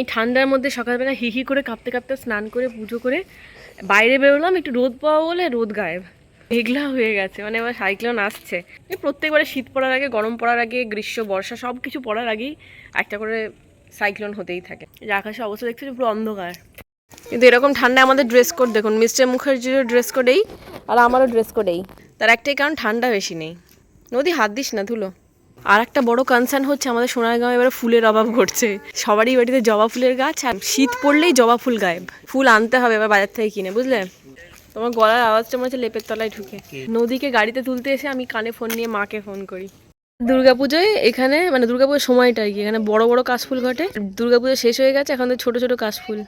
এই ঠান্ডার মধ্যে সকালবেলা হি হি করে কাঁপতে কাঁপতে স্নান করে পুজো করে বাইরে বেরোলাম, একটু রোদ পাওয়া বলে রোদ গায়েব। মেঘলা হয়ে গেছে মানে আমার সাইক্লোন আসছে। প্রত্যেকবারে শীত পড়ার আগে, গরম পড়ার আগে, গ্রীষ্ম, বর্ষা সব কিছু পড়ার আগেই একটা করে সাইক্লোন হতেই থাকে। যে আকাশে অবস্থা দেখছি পুরো অন্ধকার। কিন্তু এরকম ঠান্ডা আমাদের ড্রেস কোড দেখুন মিস্টার মুখার্জিরও ড্রেস কোডেই আর আমারও ড্রেস কোডেই তার একটাই কারণ, ঠান্ডা বেশি নেই। নদী হাত দিস না, ধুলো। আর একটা বড় কনসার্ন হচ্ছে আমাদের সোনারগাঁও এবারে ফুলের অভাব ঘটছে। সবারই বাড়িতে জবা ফুলের গাছ আর শীত পড়লেই জবা ফুল গায়েব। ফুল আনতে হবে এবার বাজার থেকে কিনে, বুঝলে? তোমার গলার আওয়াজটা মনে হচ্ছে লেপের তলায় ঢুকে। নদীকে গাড়িতে তুলতে এসে আমি কানে ফোন নিয়ে মাকে ফোন করি। দুর্গাপুজোয় এখানে মানে দুর্গাপুজোর সময়টা আর কি, এখানে বড় বড় কাশফুল ঘটে। দুর্গাপুজো শেষ হয়ে গেছে, এখন তো ছোট ছোট কাশফুল।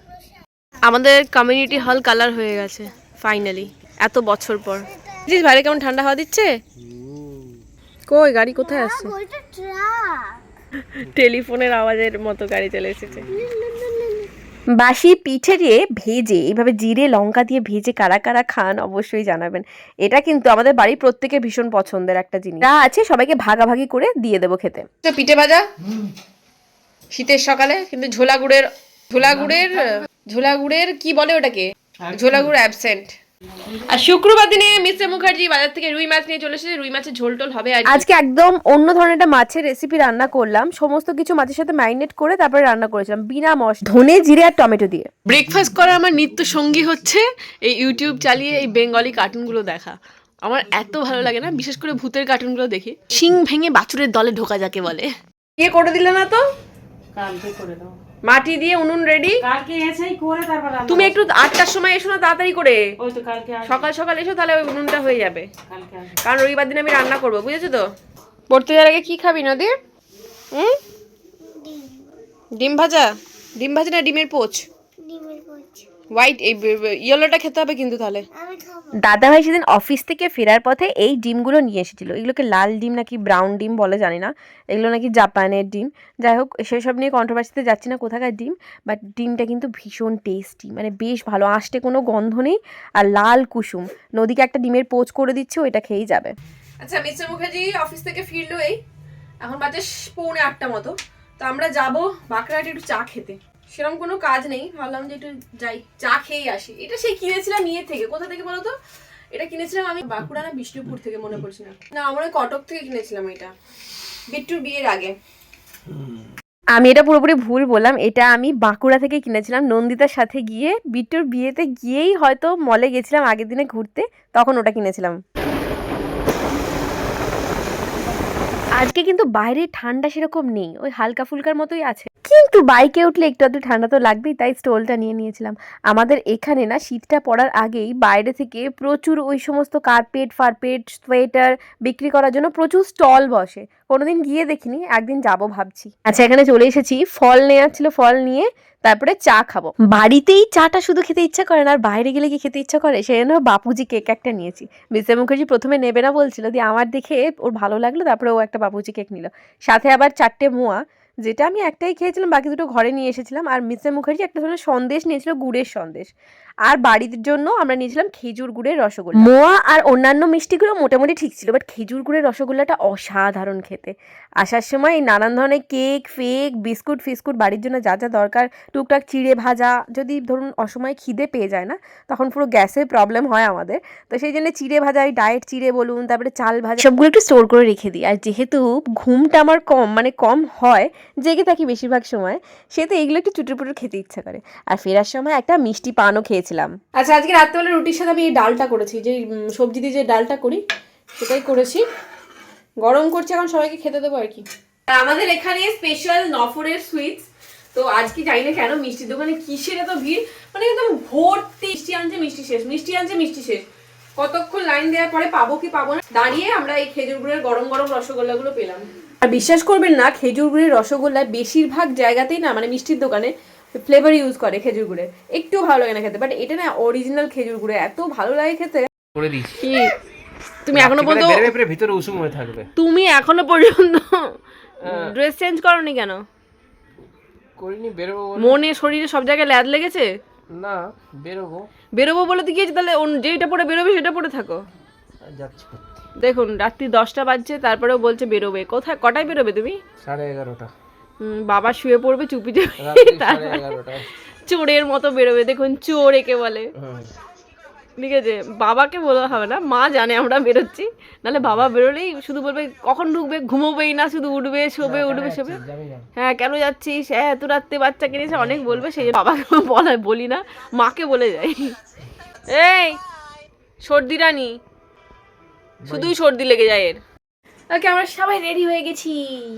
আমাদের কমিউনিটি হল কালার হয়ে গেছে ফাইনালি এত বছর পর। বুঝিস বাইরে কেমন ঠান্ডা হাওয়া দিচ্ছে? কই গাড়ি কোথায় আসছে টেলিফোনের আওয়াজের মতো গাড়ি চলে এসেছে। বাসি পিঠে দিয়ে ভেজে এইভাবে জিরে লঙ্কা দিয়ে ভেজে কারা কারা খান অবশ্যই জানাবেন। এটা কিন্তু আমাদের বাড়ির প্রত্যেকের ভীষণ পছন্দের একটা জিনিস। যা আছে সবাইকে ভাগাভাগি করে দিয়ে দেবো খেতে। তো পিঠে ভাজা? শীতের সকালে কিন্তু ঝোলা গুড়ের ঝোলা গুড়ের ঝোলা গুড়ের কি বলে ওটাকে? ঝোলা গুড় অ্যাবসেন্ট আর শুক্রবার দিনে মিস্টার মুখার্জি বাজার থেকে রুই মাছ নিয়ে চলে এসেছে। রুই মাছের ঝোল টোল হবে আর আজকে একদম অন্য ধরনের একটা মাছের রেসিপি রান্না করলাম। সমস্ত কিছু মাছের সাথে ম্যারিনেট করে তারপরে রান্না করেছিলাম বিনা মশ ধনে জিরে আর টমেটো দিয়ে। ব্রেকফাস্ট করা আমার নিত্য সঙ্গী হচ্ছে এই ইউটিউব চালিয়ে এই বেঙ্গলি কার্টুনগুলো দেখা। আমার এত ভালো লাগে না বিশেষ করে ভূতের কার্টুনগুলো দেখি। শিং ভেঙে বাছুরের দলে ঢোকা যাকে বলে। ইয়ে করে দিলে না তো? কালকে করে দাও মাটি দিয়ে উনুন রেডি কালকে এসেই করে তারপর রান্না তুমি একটু আটটার সময় এসো না তাড়াতাড়ি করে। ওই তো কালকে সকাল সকাল এসো তাহলে ওই উনুনটা হয়ে যাবে। কালকে কারণ রবিবার দিন আমি রান্না করব বুঝেছ তো? পড়তে যাওয়ার আগে কি খাবি নদী হুম? ডিম ভাজা? ডিম ভাজা না ডিমের পোচ? হোয়াইট এই ইয়েলোটা খেতে হবে কিন্তু তাহলে। দাদা ভাই সেদিন অফিস থেকে ফেরার পথে এই ডিমগুলো নিয়ে এসেছিল। এগুলোকে লাল ডিম নাকি ব্রাউন ডিম বলে জানি না। এগুলো নাকি জাপানের ডিম। যাই হোক সেসব নিয়ে কন্ট্রোভার্সিতে যাচ্ছি না কোথাকার ডিম বাট ডিমটা কিন্তু ভীষণ টেস্টি মানে বেশ ভালো। আষ্টে কোনো গন্ধ নেই আর লাল কুসুম। নদীকে একটা ডিমের পোচ করে দিচ্ছে ওইটা খেয়েই যাবে। আচ্ছা মিস্টার মুখার্জি অফিস থেকে ফিরলো এই। এখন বাজে পৌনে আটটা মতো। তো আমরা যাব বাঁকড়াহাটে একটু চা খেতে। সেরকম কোনো কাজ নেই। ভাবলাম যে একটু যাই, চা খেয়েই আসি। এটা সেই কিনেছিলাম নিয়ে থেকে। কোথা থেকে বলো তো এটা কিনেছিলাম আমি বাঁকুড়া না বিষ্ণুপুর থেকে, মনে পড়ছে না। না, আমরা কটক থেকে কিনেছিলাম এটা। বিট্টুর বিয়ের আগে। আমি এটা পুরোপুরি ভুল বললাম। এটা আমি বাঁকুড়া থেকে কিনেছিলাম। নন্দিতার সাথে গিয়ে বিট্টুর বিয়েতে গিয়েই হয়তো মলে গেছিলাম আগের দিনে ঘুরতে। তখন ওটা কিনেছিলাম। আজকে কিন্তু বাইরে ঠান্ডা সেরকম নেই। ওই হালকা ফুলকার মতোই আছে। কিন্তু বাইকে উঠলে একটু আধটু ঠান্ডা তো লাগবেই, তাই স্টোলটা নিয়ে নিয়েছিলাম। আমাদের এখানে না শীতটা পড়ার আগেই বাইরে থেকে প্রচুর ওই সমস্ত কার্পেট, ফারপেট, সোয়েটার বিক্রি করার জন্য প্রচুর স্টল বসে। কোনোদিন গিয়ে দেখিনি, একদিন যাব ভাবছি। আচ্ছা এখানে চলে এসেছি। ফল নেওয়ার ছিল, ফল নিয়ে তারপরে চা খাব। বাড়িতেই চাটা শুধু খেতে ইচ্ছা করে না, আর বাইরে গেলে কি খেতে ইচ্ছা করে? সেই জন্য বাপুজি কেক একটা নিয়েছি। মিস্টার মুখার্জি প্রথমে নেবে না বলছিল, দিয়ে আমার দেখে ওর ভালো লাগল, তারপরে ও একটা বাপুজি কেক নিল। সাথে আবার চারটে মোয়া। যেটা আমি একটাই খেয়েছিলাম, বাকি দুটো ঘরে নিয়ে এসেছিলাম। আর মিস্টার মুখার্জি একটা ধরনের সন্দেশ নিয়েছিল, গুড়ের সন্দেশ। আর বাড়ির জন্য আমরা নিয়েছিলাম খেজুর গুড়ের রসগোল্লা। মোয়া আর অন্যান্য মিষ্টিগুলো মোটামুটি ঠিক ছিল, বাট খেজুর গুড়ের রসগোল্লাটা অসাধারণ খেতে। আসার সময় নানান ধরনের কেক, ফেক, বিস্কুট, ফিস্কুট, বাড়ির জন্য যা যা দরকার, টুকটাক চিড়ে ভাজা, যদি ধরুন অসময়ে খিদে পেয়ে যায় না, তখন পুরো গ্যাসের প্রবলেম হয় আমাদের। তো সেই জন্য চিড়ে ভাজা ডায়েট চিড়ে বলুন, তারপরে চাল ভাজা, সবগুলো একটু স্টোর করে রেখে দিই। আর যেহেতু ঘুমটা আমার কম মানে কম হয় জেগে থাকি বেশিরভাগ সময় সে তো এগুলো একটু চুটুর পুটুর খেতে ইচ্ছা করে। আর ফেরার সময় একটা মিষ্টি পানও খেয়েছিলাম। আচ্ছা আজকে রাত্রেবেলা রুটির সাথে আমি এই ডালটা করেছি, যে সবজি দিয়ে যে ডালটা করি, সেটাই করেছি। গরম করছে, এখন সবাইকে খেতে দেবো আর কি। আমাদের এখানে স্পেশাল নফরের সুইটস তো আজকে জানি না কেন মিষ্টির দোকানে কিসের এত ভিড়? মানে একদম ভর্তি মিষ্টি আনছে, মিষ্টি শেষ, মিষ্টি আনছে, মিষ্টি শেষ। কতক্ষণ লাইন দেওয়ার পরে পাবো কি পাবো না, দাঁড়িয়ে আমরা এই খেজুর গুড়ের গরম গরম রসগোল্লাগুলো পেলাম। আর বিশ্বাস করবেন না খেজুর গুড়ের রসগোল্লা বেশিরভাগ জায়গাতেই না মানে মিষ্টির দোকানে ফ্লেভার ইউজ করে খেজুর গুড়ের। একটু ভালো লাগে না খেতে বাট এটা না অরিজিনাল খেজুর গুড়ে এত ভালো লাগে খেতে। করে দিচ্ছি তুমি এখনও পর্যন্ত ভিতরে উষুম হয়ে থাকবে। তুমি এখনও পর্যন্ত ড্রেস চেঞ্জ করনি কেন? করিনি বেরোবো বলে- মনে শরীরে সব জায়গায় ল্যাদ লেগেছে? না বেরোবো। বেরোবো বলে তো গিয়েছি তাহলে যেটা পরে বেরোবে সেটা পরে থাকো। যাচ্ছি। দেখুন রাত্রি দশটা বাজছে তারপরেও বলছে বেরোবে। কোথায় কটায় বেরোবে তুমি? সাড়ে এগারোটা। বাবা শুয়ে পড়বে চুপি এগারোটায় চোরের মতো বেরোবে দেখুন চোর একে বলে। ঠিক আছে বাবাকে বলা হবে না মা জানে আমরা বেরোচ্ছি নাহলে বাবা বেরোলেই শুধু বলবে কখন ঢুকবে? ঘুমোবেই না শুধু উঠবে শোবে উঠবে শোবে? হ্যাঁ কেন যাচ্ছিস? হ্যাঁ এত রাত্রে বাচ্চা কিনেছে অনেক বলবে সেই বাবাকে বলা বলি না মাকে বলে যাই। এই সর্দি রানি শুধুই সর্দি লেগে যায় এর। ওকে আমরা সবাই রেডি হয়ে গেছি।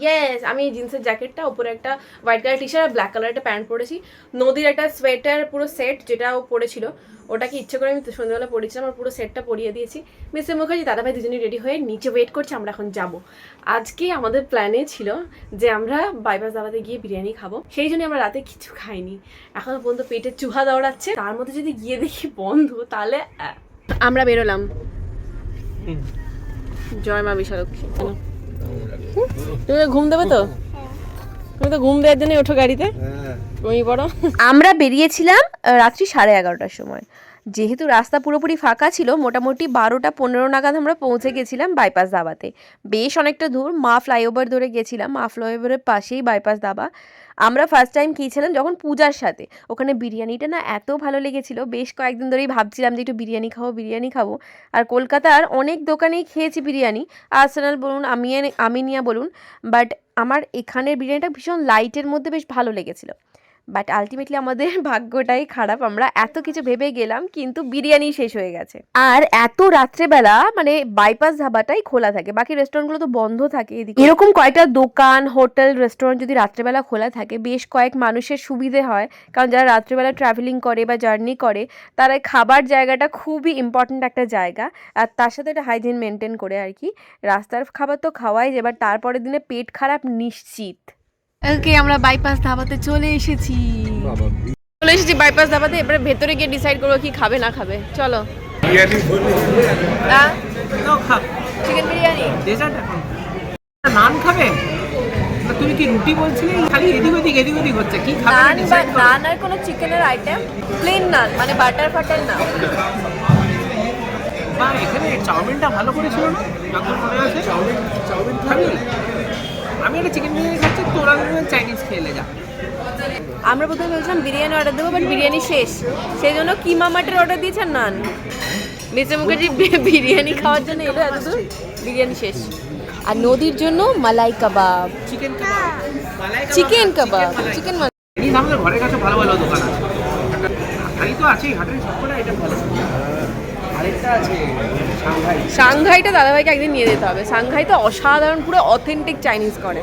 ইয়েস আমি জিন্সের জ্যাকেটটা উপরে একটা হোয়াইট কালার টি শার্ট আর ব্ল্যাক কালার একটা প্যান্ট পরেছি। নদীর একটা সোয়েটার পুরো সেট যেটা ও পরেছিল ওটাকে ইচ্ছে করে আমি সন্ধ্যাবেলা পরেছিলাম আর পুরো সেটটা পরিয়ে দিয়েছি। মিস্টার মুখার্জি দাদাভাই দুজনেই রেডি হয়ে নিচে ওয়েট করছে আমরা এখন যাব। আজকে আমাদের প্ল্যানে ছিল যে আমরা বাইপাস দাবাতে গিয়ে বিরিয়ানি খাব। সেই জন্য আমরা রাতে কিছু খাইনি। এখনও পর্যন্ত পেটে চুহা দৌড়াচ্ছে। তার মধ্যে যদি গিয়ে দেখি বন্ধ তাহলে আমরা বেরোলাম। জয় মা বিশালক্ষী। তুমি ঘুম দেবে তো? তুমি তো ঘুম দেওয়ার জন্য ওঠো গাড়িতে? তুমি বড় আমরা বেরিয়েছিলাম রাত্রি সাড়ে এগারোটার সময়। যেহেতু রাস্তা পুরোপুরি ফাঁকা ছিল, মোটামুটি বারোটা পনেরো নাগাদ আমরা পৌঁছে গেছিলাম বাইপাস দাবাতে। বেশ অনেকটা দূর, মা ফ্লাইওভার ধরে গেছিলাম, মা ফ্লাইওভারের পাশেই বাইপাস দাবা। আমরা ফার্স্ট টাইম খেয়েছিলাম যখন পূজার সাথে। ওখানে বিরিয়ানিটা না এত ভালো লেগেছিল, বেশ কয়েকদিন ধরেই ভাবছিলাম যে একটু বিরিয়ানি খাব বিরিয়ানি খাব। আর কলকাতার অনেক দোকানেই খেয়েছি বিরিয়ানি আর্সেনাল বলুন, আমিয়া, আমিনিয়া বলুন। বাট আমার এখানের বিরিয়ানিটা ভীষণ লাইটের মধ্যে বেশ ভালো লেগেছিল। বাট আলটিমেটলি আমাদের ভাগ্যটাই খারাপ। আমরা এত কিছু ভেবে গেলাম, কিন্তু বিরিয়ানি শেষ হয়ে গেছে। আর এত রাত্রেবেলা মানে বাইপাস ধাবাটাই খোলা থাকে। বাকি রেস্টুরেন্টগুলো তো বন্ধ থাকে এদিকে। এরকম কয়েকটা দোকান, হোটেল রেস্টুরেন্ট যদি রাত্রেবেলা খোলা থাকে, বেশ কয়েক মানুষের সুবিধে হয়। কারণ যারা রাত্রেবেলা ট্রাভেলিং করে বা জার্নি করে, তারা খাবার জায়গাটা খুবই ইম্পর্ট্যান্ট একটা জায়গা। আর তার সাথে একটা হাইজিন মেনটেন করে আর কি। রাস্তার খাবার তো খাওয়াই যায় বাট তারপরের দিনে পেট খারাপ নিশ্চিত। ওকে আমরা বাইপাস ধাবাতে চলে এসেছি। চলে এসেছি বাইপাস দাবাতে এবারে ভেতরে গিয়ে ডিসাইড করব কি খাবে না খাবে। চলো। চিকেন বিরিয়ানি? ডেজার্ট এখন। নান খাবে? তুমি কি রুটি বলছিলে? খালি এদিক ওদিক এদিক ওদিক হচ্ছে। কি খাবে নান বা নান আর কোনো চিকেনের আইটেম প্লেন নান মানে বাটার ফাটার না বা এখানে চাউমিনটা ভালো করেছিল না? যখন মনে আছে। চাউমিন চাউমিন খাবি? আমি একটা চিকেন বিরিয়ানি খাচ্ছি তোরা চাইনিজ খেলে যা আমরা প্রথমে ভেবেছিলাম বিরিয়ানি অর্ডার দেবো বাট বিরিয়ানি শেষ। সেই জন্য কিমা মাটের অর্ডার দিয়েছেন নান। মিস্টার মুখার্জি বিরিয়ানি খাওয়ার জন্য এলো এত বিরিয়ানি শেষ। আর নদীর জন্য malai kebab. Chicken kebab chicken kebab. Malai. Chicken আমাদের ঘরের কাছে ভালো ভালো দোকান আছে। তো আছেই হাটারি সবকটা এটা ভালো। সাংঘাইটা দাদাভাইকে একদিন নিয়ে যেতে হবে। সাংঘাই তো অসাধারণ পুরো অথেন্টিক চাইনিজ করে।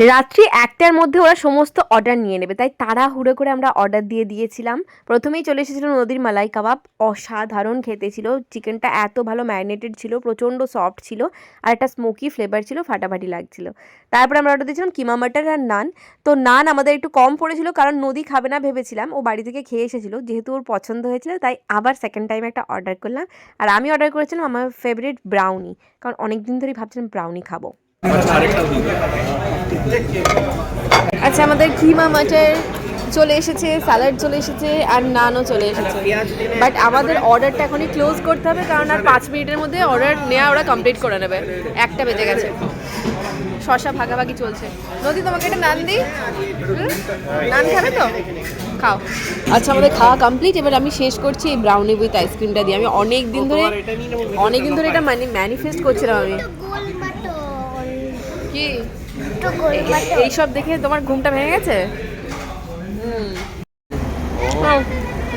রাত্রি একটার মধ্যে ওরা সমস্ত অর্ডার নিয়ে নেবে। তাই তাড়াহুড়ো করে আমরা অর্ডার দিয়ে দিয়েছিলাম। প্রথমেই চলে এসেছিল নদীর মালাই কাবাব। অসাধারণ খেতে ছিল। চিকেনটা এত ভালো ম্যারিনেটেড ছিল, প্রচণ্ড সফট ছিল, আর একটা স্মোকি ফ্লেভার ছিল, ফাটাফাটি লাগছিল। তারপরে আমরা অর্ডার দিয়েছিলাম কিমা মাটার আর নান তো নান আমাদের একটু কম পড়েছিল, কারণ নদী খাবে না ভেবেছিলাম। ও বাড়ি থেকে খেয়ে এসেছিল, যেহেতু ওর পছন্দ হয়েছিল, তাই আবার সেকেন্ড টাইম একটা অর্ডার করলাম। আর আমি অর্ডার করেছিলাম আমার ফেভারিট ব্রাউনি কারণ অনেক দিন ধরেই ভাবছিলাম ব্রাউনি খাব। আচ্ছা আমাদের কিমা মাটার চলে এসেছে স্যালাড চলে এসেছে আর নানও চলে এসেছে। বাট আমাদের অর্ডারটা এখনই ক্লোজ করতে হবে কারণ আর পাঁচ মিনিটের মধ্যে অর্ডার নেওয়া ওরা কমপ্লিট করে নেবে। একটা বেজে গেছে। শশা ভাগাভাগি চলছে। নদী তোমাকে একটা নান দিই? নান খাবে তো? খাও। আচ্ছা আমাদের খাওয়া কমপ্লিট এবার আমি শেষ করছি এই ব্রাউনি উইথ আইসক্রিমটা দিয়ে। আমি অনেক দিন ধরে অনেক দিন ধরে এটা মানে ম্যানিফেস্ট করছিলাম আমি। কি? এইসব দেখে তোমার ঘুমটা ভেঙে গেছে?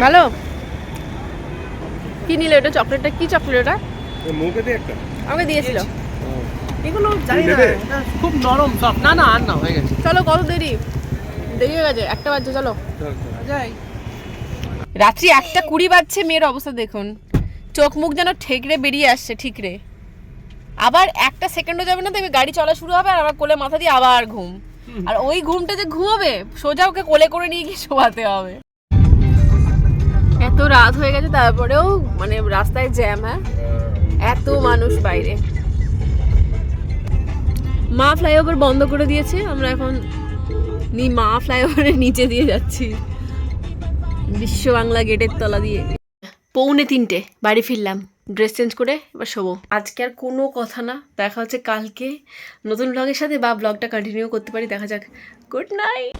ভালো। কি নিলে ওটা? চকলেটটা কি চকলেট ওটা? মুখে দিয়ে একটা। আমাকে দিয়েছিল। এগুলো জানি না খুব নরম সব না না আর না হয়ে গেছে। চলো কত দেরি? দেরি হয়ে গেছে একটা বাজছে চলো। যাই। রাত্রি একটা কুড়ি বাজছে মেয়ের অবস্থা দেখুন। চোখ মুখ যেন ঠেকরে বেরিয়ে আসছে ঠিক রে। আবার একটা সেকেন্ডও যাবে না দেখবে গাড়ি চলা শুরু হবে আর আবার কোলে মাথা দিয়ে আবার ঘুম। আর ওই ঘুমটা যে ঘুমাবে সোজা ওকে কোলে করে নিয়ে গিয়ে শোয়াতে হবে। এত রাত হয়ে গেছে তারপরেও মানে রাস্তায় জ্যাম হ্যাঁ? এত মানুষ বাইরে। মা ফ্লাইওভার বন্ধ করে দিয়েছে আমরা এখন নি মা ফ্লাইওভারের নিচে দিয়ে যাচ্ছি। বিশ্ব বাংলা গেটের তলা দিয়ে। পৌনে তিনটে বাড়ি ফিরলাম। ড্রেস চেঞ্জ করে এবার শোবো। আজকে আর কোনো কথা না। দেখা হচ্ছে কালকে নতুন ব্লগের সাথে বা ব্লগটা কন্টিনিউ করতে পারি। দেখা যাক। Good night